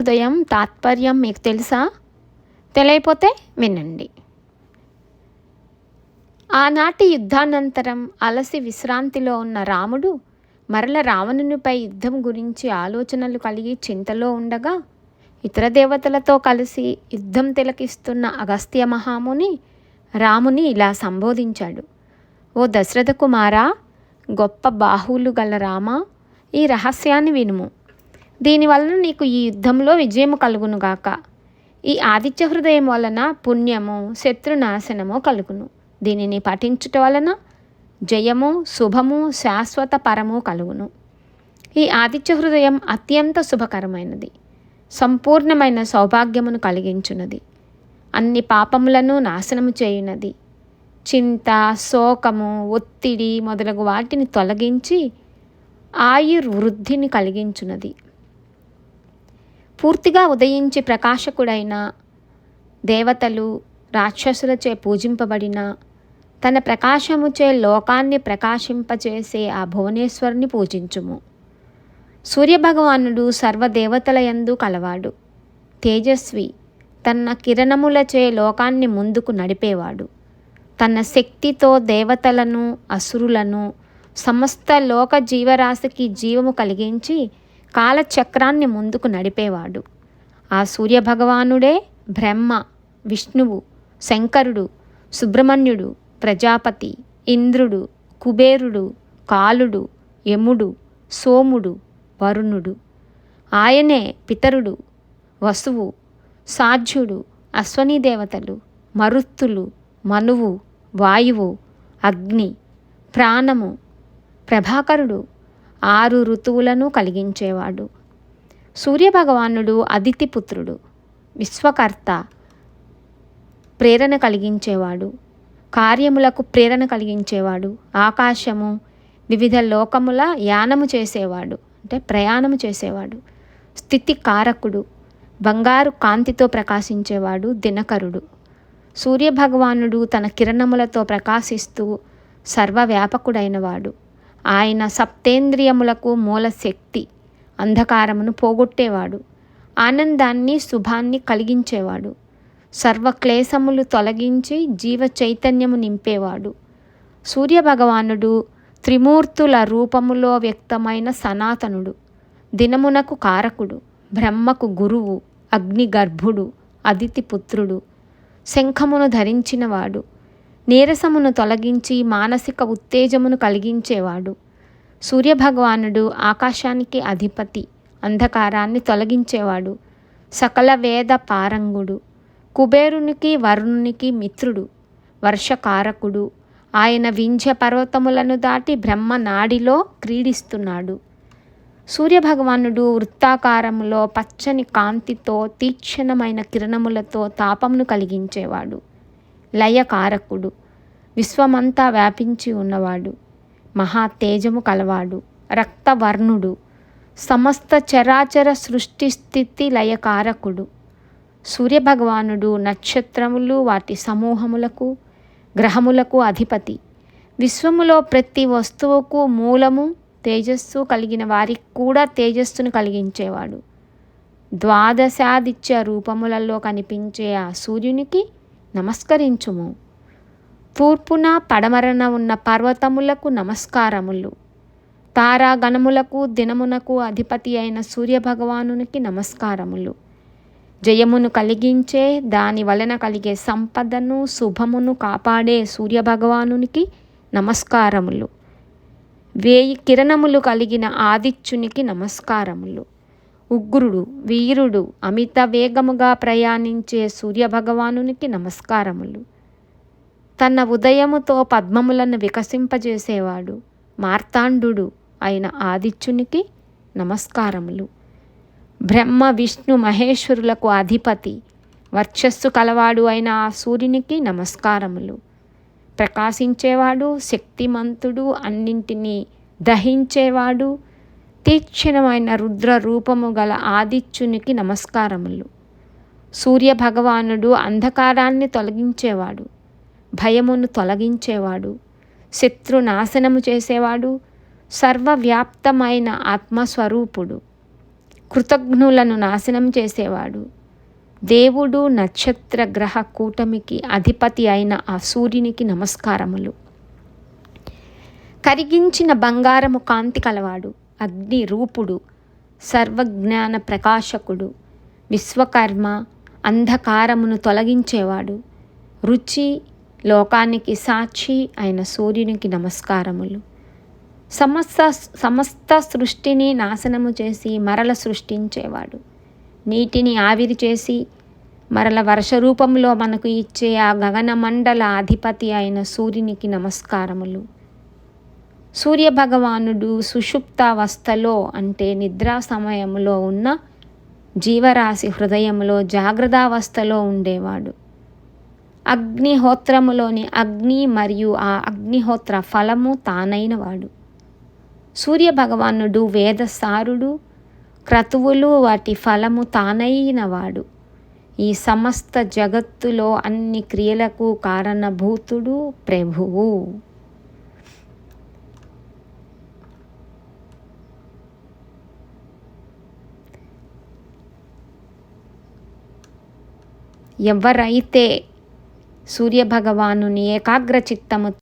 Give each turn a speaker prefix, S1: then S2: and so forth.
S1: ఉదయం తాత్పర్యం మీకు తెలుసా? తెలియపోతే వినండి. ఆనాటి యుద్ధానంతరం అలసి విశ్రాంతిలో ఉన్న రాముడు మరల రావణునిపై యుద్ధం గురించి ఆలోచనలు కలిగి చింతలో ఉండగా ఇతర దేవతలతో కలిసి యుద్ధం తిలకిస్తున్న అగస్త్య మహాముని రాముని ఇలా సంబోధించాడు. ఓ దశరథ కుమారా గొప్ప బాహువులు గల రామ ఈ రహస్యాన్ని వినుము. దీనివలన నీకు ఈ యుద్ధంలో విజయము కలుగునుగాక ఈ ఆదిత్య హృదయం వలన పుణ్యము శత్రునాశనము కలుగును. దీనిని పఠించుట వలన జయము శుభము శాశ్వత పరము కలుగును. ఈ ఆదిత్య హృదయం అత్యంత శుభకరమైనది. సంపూర్ణమైన సౌభాగ్యమును కలిగించున్నది అన్ని పాపములను నాశనము చేయునది. చింత శోకము ఒత్తిడి మొదలగు వాటిని తొలగించి ఆయుర్వృద్ధిని కలిగించున్నది పూర్తిగా ఉదయించి ప్రకాశకుడైన దేవతలు రాక్షసులచే పూజింపబడిన తన ప్రకాశముచే లోకాన్ని ప్రకాశింపచేసే ఆ భువనేశ్వరుని పూజించుము. సూర్యభగవానుడు సర్వదేవతల యందు కలవాడు. తేజస్వి తన కిరణములచే లోకాన్ని ముందుకు నడిపేవాడు. తన శక్తితో దేవతలను అసురులను సమస్త లోక జీవరాశికి జీవము కలిగించి కాలచక్రాన్ని ముందుకు నడిపేవాడు. ఆ సూర్యభగవానుడే బ్రహ్మ విష్ణువు శంకరుడు సుబ్రహ్మణ్యుడు ప్రజాపతి ఇంద్రుడు కుబేరుడు కాలుడు యముడు సోముడు వరుణుడు. ఆయనే పితరుడు వసువు సాధ్యుడు అశ్వనీ దేవతలు మరుత్తులు మనువు వాయువు అగ్ని ప్రాణము ప్రభాకరుడు ఆరు ఋతువులను కలిగించేవాడు. సూర్యభగవానుడు అదితిపుత్రుడు విశ్వకర్త ప్రేరణ కలిగించేవాడు కార్యములకు ప్రేరణ కలిగించేవాడు ఆకాశము వివిధ లోకముల యానము చేసేవాడు అంటే ప్రయాణము చేసేవాడు స్థితి కారకుడు బంగారు కాంతితో ప్రకాశించేవాడు దినకరుడు. సూర్యభగవానుడు తన కిరణములతో ప్రకాశిస్తూ సర్వవ్యాపకుడైనవాడు. ఆయన సప్తేంద్రియములకు మూల శక్తి అంధకారమును పోగొట్టేవాడు. ఆనందాన్ని శుభాన్ని కలిగించేవాడు. సర్వక్లేశములు తొలగించి జీవ చైతన్యము నింపేవాడు. సూర్యభగవానుడు త్రిమూర్తుల రూపములో వ్యక్తమైన సనాతనుడు. దినమునకు కారకుడు. బ్రహ్మకు గురువు. అగ్ని గర్భుడు పుత్రుడు శంఖమును ధరించినవాడు. నీరసమును తొలగించి మానసిక ఉత్తేజమును కలిగించేవాడు. సూర్యభగవానుడు ఆకాశానికి అధిపతి అంధకారాన్ని తొలగించేవాడు. సకల వేద పారంగుడు కుబేరునికి వరుణునికి మిత్రుడు వర్షకారకుడు. ఆయన వింధ్య పర్వతములను దాటి బ్రహ్మ నాడిలో క్రీడిస్తున్నాడు. సూర్యభగవానుడు వృత్తాకారములో పచ్చని కాంతితో తీక్షణమైన కిరణములతో తాపమును కలిగించేవాడు. లయకారకుడు విశ్వమంతా వ్యాపించి ఉన్నవాడు. మహా తేజము కలవాడు. రక్తవర్ణుడు. సమస్త చరాచర సృష్టి స్థితి లయకారకుడు. సూర్యభగవానుడు నక్షత్రములు వాటి సమూహములకు గ్రహములకు అధిపతి. విశ్వములో ప్రతి వస్తువుకు మూలము తేజస్సు కలిగిన వారికి కూడా తేజస్సును కలిగించేవాడు. ద్వాదశాదిత్య రూపములలో కనిపించే ఆ సూర్యునికి నమస్కరించుము. తూర్పున పడమరన ఉన్న పర్వతములకు నమస్కారములు. తారాగణములకు దినమునకు అధిపతి అయిన సూర్యభగవానునికి నమస్కారములు. జయమును కలిగించే దాని వలన కలిగే సంపదను శుభమును కాపాడే సూర్యభగవానునికి నమస్కారములు. వేయి కిరణములు కలిగిన ఆదిత్యునికి నమస్కారములు. ఉగ్రుడు వీరుడు అమిత వేగముగా ప్రయాణించే సూర్యభగవానునికి నమస్కారములు. తన ఉదయముతో పద్మములను వికసింపజేసేవాడు. మార్తాండు అయిన ఆదిత్యునికి నమస్కారములు. బ్రహ్మ విష్ణు మహేశ్వరులకు అధిపతి వర్చస్సు కలవాడు అయిన ఆ సూర్యునికి నమస్కారములు. ప్రకాశించేవాడు శక్తిమంతుడు అన్నింటినీ దహించేవాడు తీక్షణమైన రుద్ర రూపము గల ఆదిత్యునికి నమస్కారములు. సూర్య భగవానుడు అంధకారాన్ని తొలగించేవాడు. భయమును తొలగించేవాడు శత్రు నాశనము చేసేవాడు సర్వవ్యాప్తమైన ఆత్మస్వరూపుడు కృతజ్ఞులను నాశనం చేసేవాడు. దేవుడు నక్షత్ర గ్రహ కూటమికి అధిపతి అయిన ఆ సూర్యునికి నమస్కారములు. కరిగించిన బంగారము కాంతి కలవాడు అగ్ని రూపుడు సర్వజ్ఞాన ప్రకాశకుడు విశ్వకర్మ అంధకారమును తొలగించేవాడు. రుచి లోకానికి సాక్షి అయిన సూర్యునికి నమస్కారములు. సమస్త సమస్త సృష్టిని నాశనము చేసి మరల సృష్టించేవాడు. నీటిని ఆవిరి చేసి మరల వర్ష రూపంలో మనకు ఇచ్చే ఆ గగనమండల అధిపతి అయిన సూర్యునికి నమస్కారములు. సూర్యభగవానుడు సుషుప్తావస్థలో అంటే నిద్రా సమయంలో ఉన్న జీవరాశి హృదయంలో జాగ్రత్తావస్థలో ఉండేవాడు. అగ్నిహోత్రములోని అగ్ని మరియు ఆ అగ్నిహోత్ర ఫలము తానైనవాడు సూర్యభగవానుడు వేదసారుడు క్రతువులు వాటి ఫలము తానైనవాడు ఈ సమస్త జగత్తులో అన్ని క్రియలకు కారణభూతుడు ప్రభువు. ఎవరైతే సూర్యభగవానుని ఏకాగ్ర చిత్తము